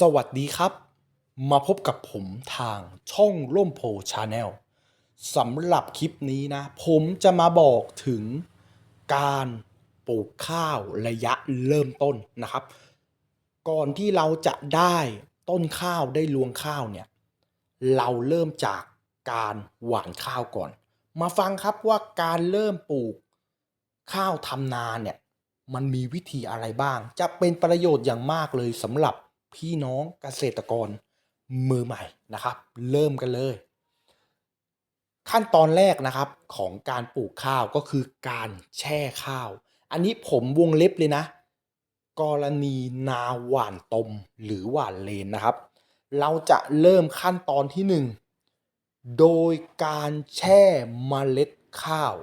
สวัสดีครับ มาพบกับผมทางช่องร่มโพชาแนลสำหรับคลิปนี้นะ ผมจะมาบอกถึงการปลูกข้าวระยะเริ่มต้นนะครับ ก่อนที่เราจะได้ต้นข้าวได้รวงข้าวเนี่ย เราเริ่มจากการหว่านข้าวก่อน มาฟังครับว่าการเริ่มปลูกข้าวทำนาเนี่ยมันมีวิธีอะไรบ้าง จะเป็นประโยชน์อย่างมากเลยสำหรับ พี่น้องเกษตรกรมือใหม่นะครับ เริ่มกันเลย ขั้นตอนแรกนะครับของการปลูกข้าวก็คือการแช่ข้าว อันนี้ผมวงเล็บเลยนะ กรณีนาหว่านตมหรือหว่านเลนนะครับ เราจะเริ่มขั้นตอนที่หนึ่งโดยการแช่เมล็ดข้าว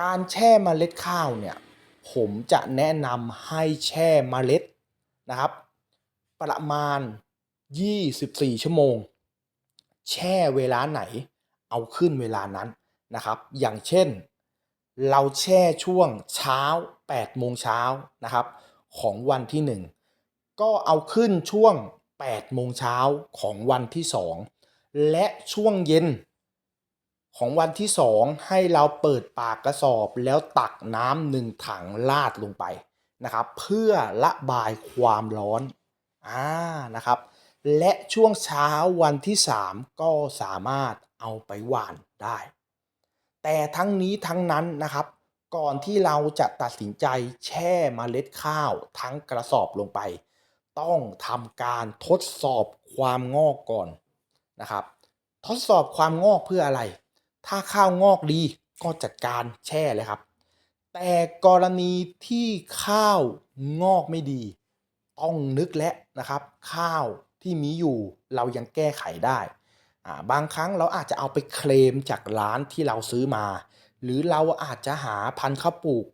การแช่เมล็ดข้าวเนี่ยผมจะแนะนำให้แช่เมล็ดนะครับ ประมาณ 24 ชั่วโมง แช่เวลาไหน เอาขึ้นเวลานั้นนะครับ อย่างเช่น เราแช่ช่วงเช้า 8 โมงเช้านะครับ ของวันที่ 1 ก็เอาขึ้นช่วง 8 โมงเช้าของวันที่ 2 และช่วงเย็นของวันที่ 2 ให้เราเปิดปากกระสอบแล้วตักน้ำหนึ่งถังลาดลงไปนะครับ เพื่อระบายความร้อน อ่านะครับ และช่วงเช้าวันที่ 3 ก็สามารถเอาไปหว่านได้ แต่ทั้งนี้ทั้งนั้นนะครับ ก่อนที่เราจะตัดสินใจแช่เมล็ดข้าวทั้งกระสอบลงไป ต้องทำการทดสอบความงอกก่อนนะครับ ทดสอบความงอกเพื่ออะไร ถ้าข้าวงอกดีก็จัดการแช่เลยครับ แต่กรณีที่ข้าวงอกไม่ดี ต้องนึกและนะครับ ข้าวที่มีอยู่เรายังแก้ไขได้บางครั้งเราอาจจะเอาไปเคลมจากร้านที่เราซื้อมา หรือเราอาจจะหาพันธุ์ข้าวปลูก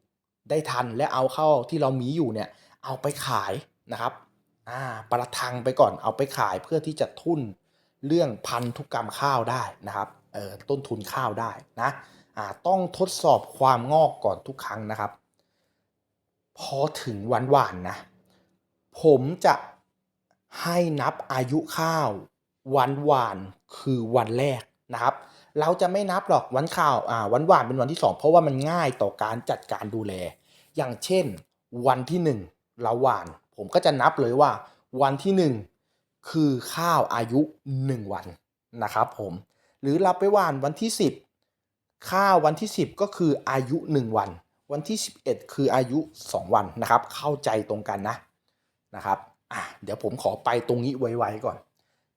ได้ทันและเอาเข้าวที่เรามีอยู่เนี่ยเอาไปขายนะครับอ่าประทังไปก่อนเอาไปขายเพื่อที่จะทุนเรื่องพันธุกรรมข้าวได้นะครับต้นทุนข้าวได้นะต้องทดสอบความงอกก่อนทุกครั้งนะครับ พอถึงวันหวานนะ ผมจะให้นับอายุข้าววันหวานคือวันแรกนะครับ เราจะไม่นับหรอกวันข้าวอ่าวันหวานเป็นวันที่สองเพราะว่ามันง่ายต่อการจัดการดูแล อย่างเช่น วันที่หนึ่งเราหวาน ผมก็จะนับเลยว่า วันที่หนึ่งคือข้าวอายุหนึ่งวันนะครับผมหรือเราไปหวานวันที่ 10 ข้าววันที่ 10 ก็คืออายุ 1 วัน วันที่ 11 คืออายุ 2 วันนะครับ เข้าใจตรงกันนะ นะครับอะเดี๋ยวผมขอไปตรงนี้ไวๆก่อน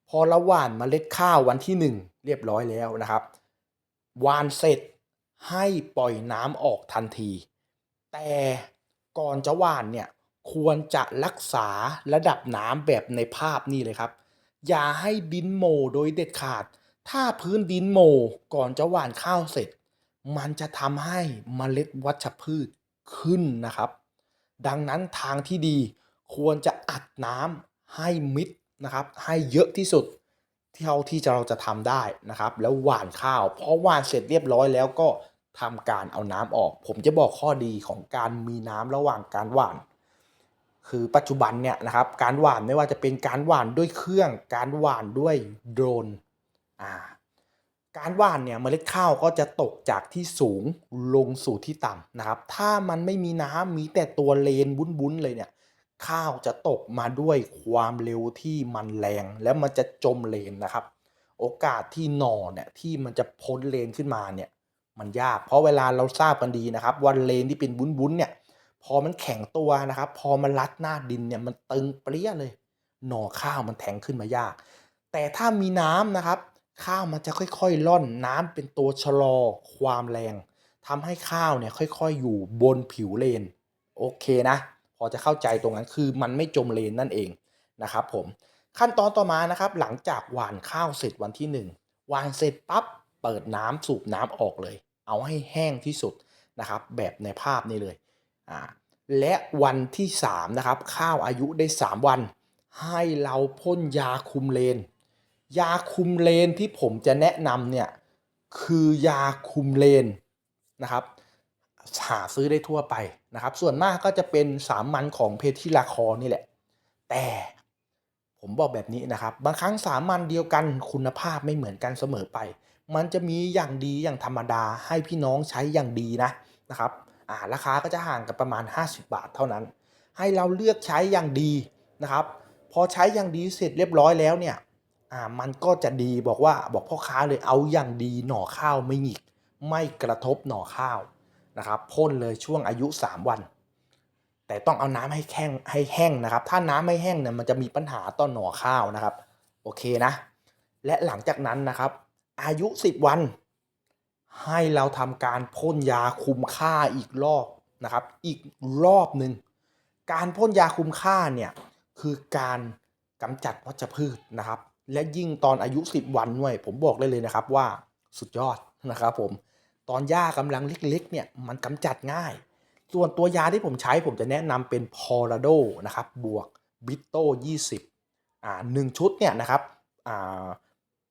พอเราหว่านเมล็ดข้าววันที่ 1 เรียบร้อยแล้วนะครับหว่านเสร็จให้ปล่อยน้ำออกทันที แต่ก่อนจะหว่านเนี่ยควรจะรักษาระดับน้ำแบบในภาพนี่เลยครับ อย่าให้ดินโมโดยเด็ดขาด ถ้าพื้นดินโมก่อนจะหว่านข้าวเสร็จ มันจะทำให้เมล็ดวัชพืชขึ้นนะครับ ดังนั้นทางที่ดี ควรจะอัดน้ำให้มิดนะครับให้เยอะที่สุดเท่าที่เราจะทำได้นะครับ แล้วหว่านข้าวพอหว่านเสร็จเรียบร้อยแล้วก็ทำการเอาน้ำออก ผมจะบอกข้อดีของการมีน้ำระหว่างการหว่าน คือปัจจุบันเนี่ยนะครับการหว่านไม่ว่าจะเป็นการหว่านด้วยเครื่อง การหว่านด้วยโดรนอ่าการหว่านเนี่ยเมล็ดข้าวก็จะตกจากที่สูงลงสู่ที่ต่ำนะครับ ถ้ามันไม่มีน้ำมีแต่ตัวเลนบุ้นๆเลยเนี่ย ข้าวจะตกมาด้วยความเร็วที่มันแรง แล้วมันจะจมเลนนะครับ โอกาสที่หน่อเนี่ยที่มันจะพ้นเลนขึ้นมาเนี่ยมันยาก เพราะเวลาเราทราบกันดีนะครับว่าเลนที่เป็นบุ้นๆเนี่ยพอมันแข็งตัวนะครับ พอมันรัดหน้าดินเนี่ยมันตึงเปรี้ยเลย หน่อข้าวมันแทงขึ้นมายาก แต่ถ้ามีน้ำนะครับ ข้าวมันจะค่อยๆล่อนน้ำเป็นตัวชะลอความแรงทำให้ข้าวเนี่ยค่อยๆอยู่บนผิวเลน โอเคนะ อจะเข้าใจตรงนั้นคือมันไม่จมเลนนั่นเองนะครับผมขั้นตอนต่อมานะครับหลังจากหว่านข้าวเสร็จวันที่หนึ่งหว่านเสร็จปั๊บเปิดน้ำสูบน้ำออกเลย เอาให้แห้งที่สุดนะครับแบบในภาพนี้เลยอ่าและวันที่3นะครับข้าวอายุได้ 3 วัน ให้เราพ่นยาคุมเลน ยาคุมเลนที่ผมจะแนะนำเนี่ยคือยาคุมเลนนะครับ หาซื้อได้ทั่วไปนะครับ ส่วนมากก็จะเป็นสามัญของเพทิลาคอนี่แหละ แต่ผมบอกแบบนี้นะครับ บางครั้งสามัญเดียวกันคุณภาพไม่เหมือนกันเสมอไป มันจะมีอย่างดีอย่างธรรมดาให้พี่น้องใช้อย่างดีนะนะครับอ่าราคาก็จะห่างกันประมาณ 50 บาทเท่านั้น ให้เราเลือกใช้อย่างดีนะครับ พอใช้อย่างดีเสร็จเรียบร้อยแล้วเนี่ยอ่ามันก็จะดีบอกว่าบอกพ่อค้าเลยเอาอย่างดีหน่อข้าวไม่หงิก ไม่กระทบหน่อข้าว นะครับพ่นเลยช่วงอายุ 3 วัน แต่ต้องเอาน้ำให้แห้งให้แห้งนะครับ ถ้าน้ำไม่แห้งเนี่ยมันจะมีปัญหาต่อหน่อข้าวนะครับ โอเคนะ และหลังจากนั้นนะครับ อายุ 10 วัน ให้เราทำการพ่นยาคุมค่าอีกรอบนะครับ อีกรอบหนึ่งการพ่นยาคุมค่าเนี่ยคือการกำจัดวัชพืชนะครับ และยิ่งตอนอายุ 10 วันด้วยผมบอกได้เลยนะครับว่าสุดยอดนะครับผม ตอนหญ้ากำลังเล็กๆเนี่ยมันกำจัดง่าย ส่วนตัวยาที่ผมใช้ผมจะแนะนำเป็นพอราโดนะครับบวกบิตโต20อ่าหนึ่งชุดเนี่ยนะครับอ่า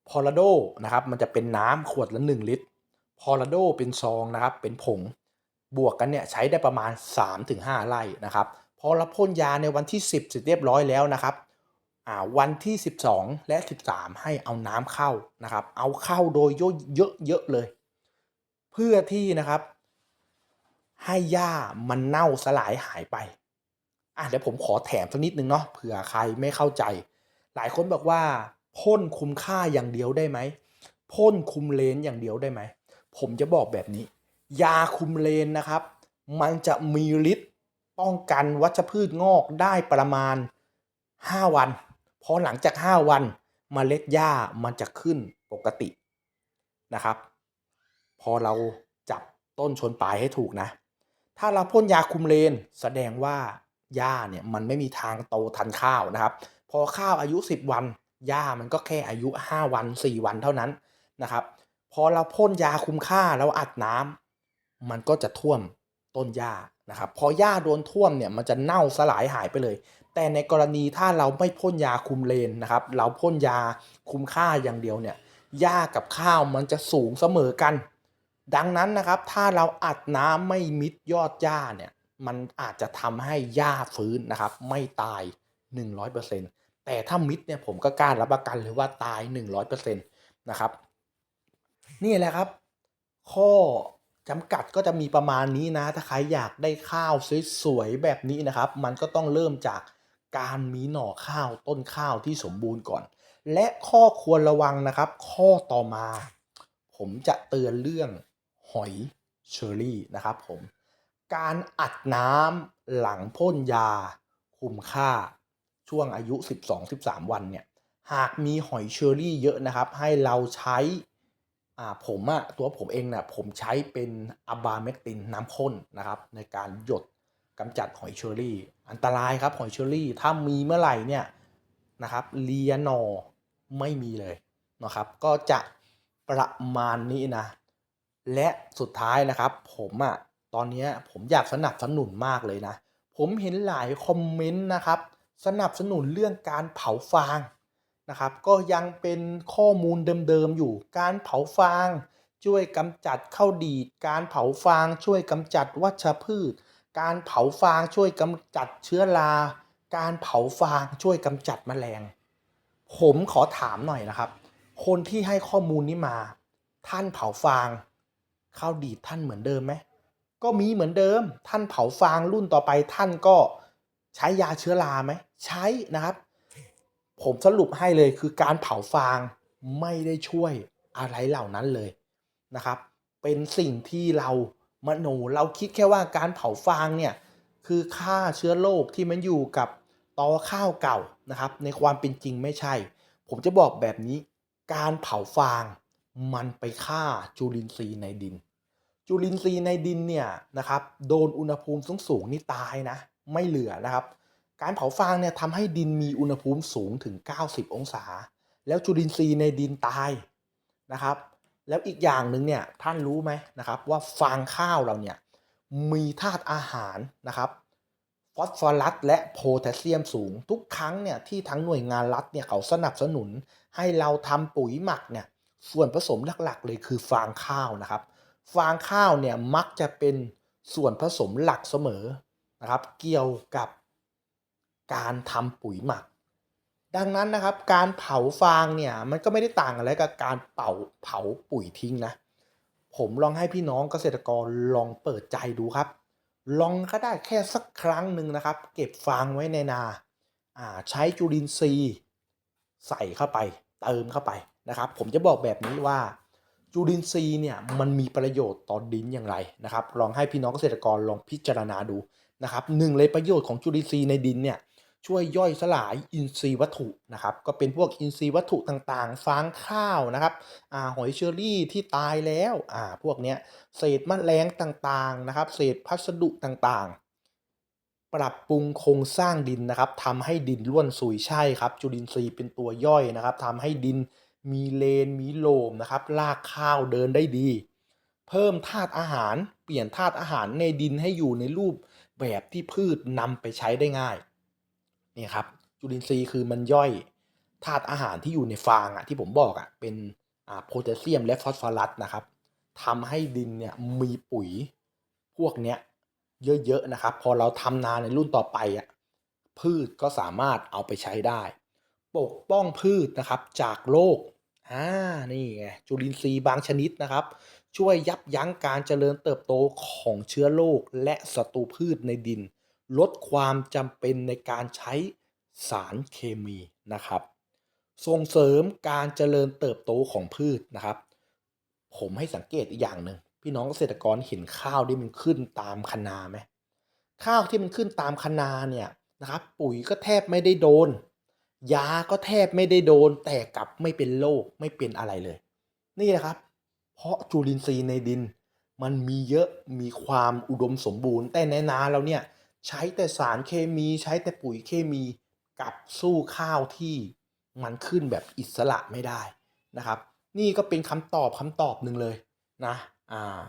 พอราโดนะครับมันจะเป็นน้ำขวดละ 1 ลิตรพอราโดเป็นซองนะครับเป็นผงบวกกันเนี่ยใช้ได้ประมาณ 3-5 ไร่นะครับพอเราพ่นยาในวันที่ 10เสร็จเรียบร้อยแล้วนะครับอ่าวันที่ 12 และ 13 ให้เอาน้ำเข้านะครับ เอาเข้าโดยเยอะๆเลย เพื่อที่นะครับ ให้หญ้ามันเน่าสลายหายไปอะเดี๋ยวผมขอแถมสักนิดนึงเนาะเผื่อใครไม่เข้าใจ หลายคนบอกว่าพ่นคุมค่าอย่างเดียวได้ไหมพ่นคุมเลนอย่างเดียวได้ไหม ผมจะบอกแบบนี้ ยาคุมเลนนะครับ มันจะมีฤทธิ์ป้องกันวัชพืชงอกได้ประมาณ 5 วันพอหลังจาก 5 วันมเมล็ดหญ้ามันจะขึ้นปกตินะครับ พอเราจับต้นชนปลายให้ถูกนะ ถ้าเราพ่นยาคุมเลนแสดงว่าหญ้าเนี่ยมันไม่มีทางโตทันข้าวนะครับ พอข้าวอายุ 10 วันหญ้ามันก็แค่อายุ 5 วัน 4 วันเท่านั้นนะครับ พอเราพ่นยาคุมค่าแล้วอัดน้ำมันก็จะท่วมต้นหญ้านะครับ พอหญ้าโดนท่วมเนี่ยมันจะเน่าสลายหายไปเลย แต่ในกรณีถ้าเราไม่พ่นยาคุมเลนนะครับ เราพ่นยาคุมค่าอย่างเดียวเนี่ยหญ้ากับข้าวมันจะสูงเสมอกัน ดังนั้นนะครับถ้าเราอัดน้ำไม่มิดยอดหญ้าเนี่ยมันอาจจะทำให้หญ้าฟื้นนะครับไม่ตาย 100%แต่ถ้ามิดเนี่ยผมก็กล้ารับประกันเลยว่าตาย 100%นะครับนี่แหละครับ ข้อจำกัดก็จะมีประมาณนี้นะ ถ้าใครอยากได้ข้าวสวยๆแบบนี้นะครับ มันก็ต้องเริ่มจากการมีหน่อข้าวต้นข้าวที่สมบูรณ์ก่อน และข้อควรระวังนะครับ ข้อต่อมา ผมจะเตือนเรื่อง หอยเชอรี่นะครับผม การอัดน้ำหลังพ่นยาคุมค่าช่วงอายุ 12-13 วันเนี่ยหากมีหอยเชอรี่เยอะนะครับ ให้เราใช้ผมอะตัวผมเองเนี่ยผมใช้เป็นอะบาเมกตินน้ำข้นนะครับ ในการหยดกำจัดหอยเชอรี่ อันตรายครับหอยเชอรี่ ถ้ามีเมื่อไหร่เนี่ยนะครับเลียนอไม่มีเลยนะครับ ก็จะประมาณนี้นะ และสุดท้ายนะครับ ผมอะตอนนี้ผมอยากสนับสนุนมากเลยนะ ผมเห็นหลายคอมเมนต์นะครับ สนับสนุนเรื่องการเผาฟางนะครับ ก็ยังเป็นข้อมูลเดิมๆอยู่ การเผาฟาง ช่วยกำจัดข้าวดีด การเผาฟางช่วยกำจัดวัชพืช การเผาฟางช่วยกำจัดเชื้อรา การเผาฟางช่วยกำจัดแมลง ผมขอถามหน่อยนะครับ คนที่ให้ข้อมูลนี้มา ท่านเผาฟาง ข้าวดีดท่านเหมือนเดิมไหมก็มีเหมือนเดิม ท่านเผาฟางรุ่นต่อไปท่านก็ใช้ยาเชื้อราไหมใช้นะครับ ผมสรุปให้เลยคือการเผาฟางไม่ได้ช่วยอะไรเหล่านั้นเลยนะครับ เป็นสิ่งที่เรามโนเราคิดแค่ว่าการเผาฟางเนี่ยคือฆ่าเชื้อโรคที่มันอยู่กับตอข้าวเก่านะครับ ในความเป็นจริงไม่ใช่ ผมจะบอกแบบนี้ การเผาฟาง มันไปฆ่าจุลินทรีย์ในดิน จุลินทรีย์ในดินเนี่ยนะครับโดนอุณหภูมิสูงสูงๆนี่ตายนะ ไม่เหลือนะครับ การเผาฟางเนี่ยทำให้ดินมีอุณหภูมิสูงถึง 90 องศา แล้วจุลินทรีย์ในดินตายนะครับ แล้วอีกอย่างหนึ่งเนี่ยท่านรู้ไหมนะครับว่าฟางข้าวเราเนี่ยมีธาตุอาหารนะครับฟอสฟอรัสและโพแทสเซียมสูง ทุกครั้งเนี่ยที่ทั้งหน่วยงานรัฐเนี่ยเขาสนับสนุน ให้เราทำปุ๋ยหมักเนี่ย ส่วนผสมหลักๆ เลยคือฟางข้าวนะครับ ฟางข้าวเนี่ยมักจะเป็นส่วนผสมหลักเสมอนะครับ เกี่ยวกับการทำปุ๋ยหมัก ดังนั้นนะครับ การเผาฟางเนี่ยมันก็ไม่ได้ต่างอะไรกับการเป่าเผาปุ๋ยทิ้งนะ ผมลองให้พี่น้องเกษตรกรลองเปิดใจดูครับ ลองก็ได้แค่สักครั้งหนึ่งนะครับ เก็บฟางไว้ในนาอ่าใช้จุลินทรีย์ใส่เข้าไป เติมเข้าไปนะครับ ผมจะบอกแบบนี้ว่าจุลินทรีย์เนี่ยมันมีประโยชน์ต่อดินอย่างไรนะครับลองให้พี่น้องเกษตรกรลองพิจารณาดูนะครับหนึ่งเลยประโยชน์ของจุลินทรีย์ในดินเนี่ยช่วยย่อยสลายอินทรีย์วัตถุนะครับก็เป็นพวกอินทรีย์วัตถุต่างๆ ฟางข้าวนะครับอ่าหอยเชอรี่ที่ตายแล้วอ่าพวกเนี้ยเศษแมลงต่างๆนะครับเศษพัสดุต่างๆ ปรับปรุงโครงสร้างดินนะครับทำให้ดินร่วนซุยใช่ครับ จุลินทรีย์เป็นตัวย่อยนะครับทำให้ดินมีเลนมีโลมนะครับรากข้าวเดินได้ดี เพิ่มธาตุอาหาร เปลี่ยนธาตุอาหารในดินให้อยู่ในรูปแบบที่พืชนำไปใช้ได้ง่ายนี่ครับจุลินทรีย์คือมันย่อยธาตุอาหารที่อยู่ในฟางอะที่ผมบอกอะเป็นอ่าโพแทสเซียมและฟอสฟอรัสนะครับทำให้ดินเนี่ยมีปุ๋ยพวกเนี้ย เยอะๆนะครับ พอเราทำนาในรุ่นต่อไปอะพืชก็สามารถเอาไปใช้ได้ ปกป้องพืชนะครับจากโรคอ่านี่ไงจุลินทรีย์บางชนิดนะครับ ช่วยยับยั้งการเจริญเติบโตของเชื้อโรคและศัตรูพืชในดิน ลดความจำเป็นในการใช้สารเคมีนะครับ ส่งเสริมการเจริญเติบโตของพืชนะครับ ผมให้สังเกตอีกอย่างหนึ่ง พี่น้องเกษตรกรเห็นข้าวที่มันขึ้นตามคนาไหมข้าวที่มันขึ้นตามคนาเนี่ยนะครับปุ๋ยก็แทบไม่ได้โดน ยาก็แทบไม่ได้โดน แต่กลับไม่เป็นโรคไม่เป็นอะไรเลย นี่แหละครับ เพราะจุลินทรีย์ในดิน มันมีเยอะมีความอุดมสมบูรณ์ แต่ในนาเราเนี่ยใช้แต่สารเคมีใช้แต่ปุ๋ยเคมีกับสู้ข้าวที่มันขึ้นแบบอิสระไม่ได้นะครับ นี่ก็เป็นคำตอบคำตอบหนึ่งเลยนะ อ่า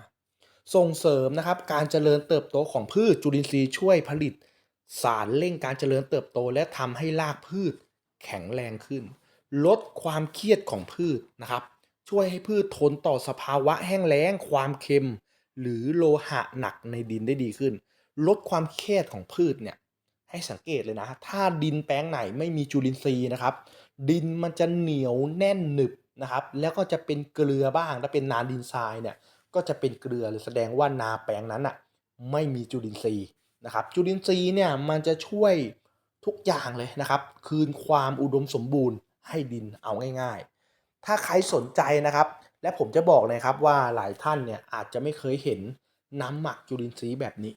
ส่งเสริมนะครับการเจริญเติบโตของพืชจุลินทรีย์ช่วยผลิต สารเร่งการเจริญเติบโต และทำให้รากพืชแข็งแรงขึ้น ลดความเครียดของพืชนะครับ ช่วยให้พืชทนต่อสภาวะแห้งแล้ง ความเค็ม หรือโลหะหนักในดินได้ดีขึ้น ลดความเครียดของพืชเนี่ยให้สังเกตเลยนะ ถ้าดินแปลงไหนไม่มีจุลินทรีย์นะครับ ดินมันจะเหนียวแน่นหนึบนะครับ แล้วก็จะเป็นเกลือบ้างถ้าเป็นนาดินทรายเนี่ย ก็จะเป็นเกลือเลยแสดงว่านาแปลงนั้นอะไม่มีจุลินทรีย์นะครับจุลินทรีย์เนี่ยมันจะช่วยทุกอย่างเลยนะครับ คืนความอุดมสมบูรณ์ให้ดินเอาง่าย ๆ ถ้าใครสนใจนะครับ และผมจะบอกเลยครับว่าหลายท่านเนี่ยอาจจะไม่เคยเห็นน้ำหมักจุลินทรีย์แบบนี้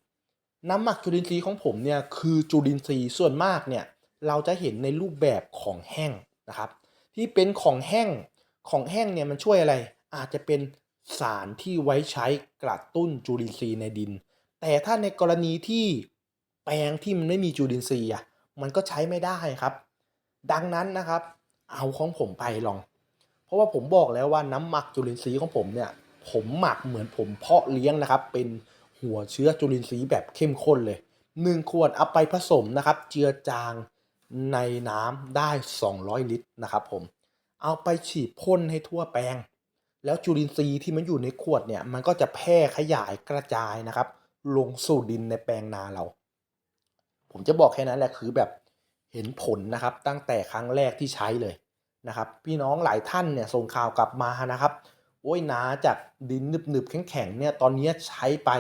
น้ำหมักจุลินทรีย์ของผมเนี่ยคือจุลินทรีย์ส่วนมากเนี่ยเราจะเห็นในรูปแบบของแห้งนะครับ ที่เป็นของแห้งของแห้งเนี่ยมันช่วยอะไร อาจจะเป็น สารที่ไว้ใช้กระตุ้นจุลินทรีย์ในดิน แต่ถ้าในกรณีที่แปลงที่มันไม่มีจุลินทรีย์อะมันก็ใช้ไม่ได้ครับ ดังนั้นนะครับ เอาของผมไปลอง เพราะว่าผมบอกแล้วว่าน้ำหมักจุลินทรีย์ของผมเนี่ย ผมหมักเหมือนผมเพาะเลี้ยงนะครับ เป็นหัวเชื้อจุลินทรีย์แบบเข้มข้นเลยหนึ่งขวดเอาไปผสมนะครับ เจือจางในน้ำได้ 200 ลิตรนะครับผม เอาไปฉีดพ่นให้ทั่วแปลง แล้วจุลินทรีย์ที่มันอยู่ในขวดเนี่ยมันก็จะแพร่ขยายกระจายนะครับ ลงสู่ดินในแปลงนาเรา ผมจะบอกแค่นั้นแหละคือแบบเห็นผลนะครับ ตั้งแต่ครั้งแรกที่ใช้เลยนะครับ พี่น้องหลายท่านเนี่ยส่งข่าวกลับมานะครับ โอ้ยนาจากดินหนึบๆแข็งๆเนี่ยตอนนี้ใช้ไป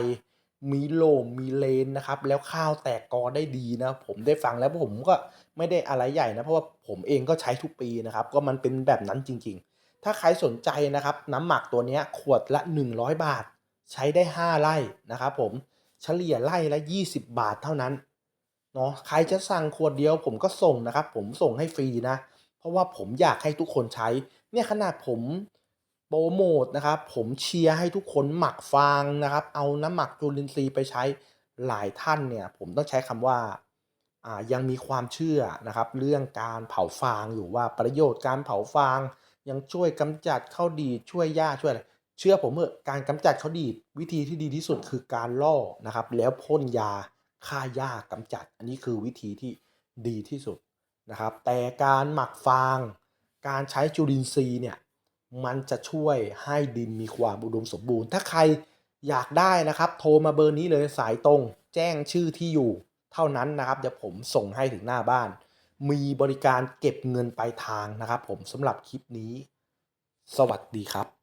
มีโลมมีเลนนะครับ แล้วข้าวแตกกอได้ดีนะ ผมได้ฟังแล้วผมก็ไม่ได้อะไรใหญ่นะ เพราะว่าผมเองก็ใช้ทุกปีนะครับ ก็มันเป็นแบบนั้นจริงๆ ถ้าใครสนใจนะครับน้ำหมักตัวนี้ขวดละ 100 บาท ใช้ได้ 5 ไร่นะครับผมเฉลี่ยไร่ละ 20 บาทเท่านั้นเนาะใครจะสั่งขวดเดียวผมก็ส่งนะครับ ผมส่งให้ฟรีนะ เพราะว่าผมอยากให้ทุกคนใช้ เนี่ยขนาดผมโปรโมทนะครับผมเชียร์ให้ทุกคนหมักฟางนะครับ เอาน้ำหมักจุลินทรีย์ไปใช้หลายท่านเนี่ย ผมต้องใช้คำว่าอ่ายังมีความเชื่อนะครับ เรื่องการเผาฟางอยู่ว่าประโยชน์การเผาฟาง ยังช่วยกำจัดข้าวดีดช่วยหญ้าช่วยอะไรเชื่อผมเถอะการกำจัดข้าวดีดวิธีที่ดีที่สุดคือการล่อนะครับ แล้วพ่นยาฆ่าหญ้ากำจัด อันนี้คือวิธีที่ดีที่สุดนะครับ แต่การหมักฟาง การใช้จุลินทรีย์เนี่ยมันจะช่วยให้ดินมีความอุดมสมบูรณ์ ถ้าใครอยากได้นะครับ โทรมาเบอร์นี้เลยสายตรง แจ้งชื่อที่อยู่ เท่านั้นนะครับ เดี๋ยวผมส่งให้ถึงหน้าบ้าน มีบริการเก็บเงินปลายทางนะครับผมสำหรับคลิปนี้ สวัสดีครับ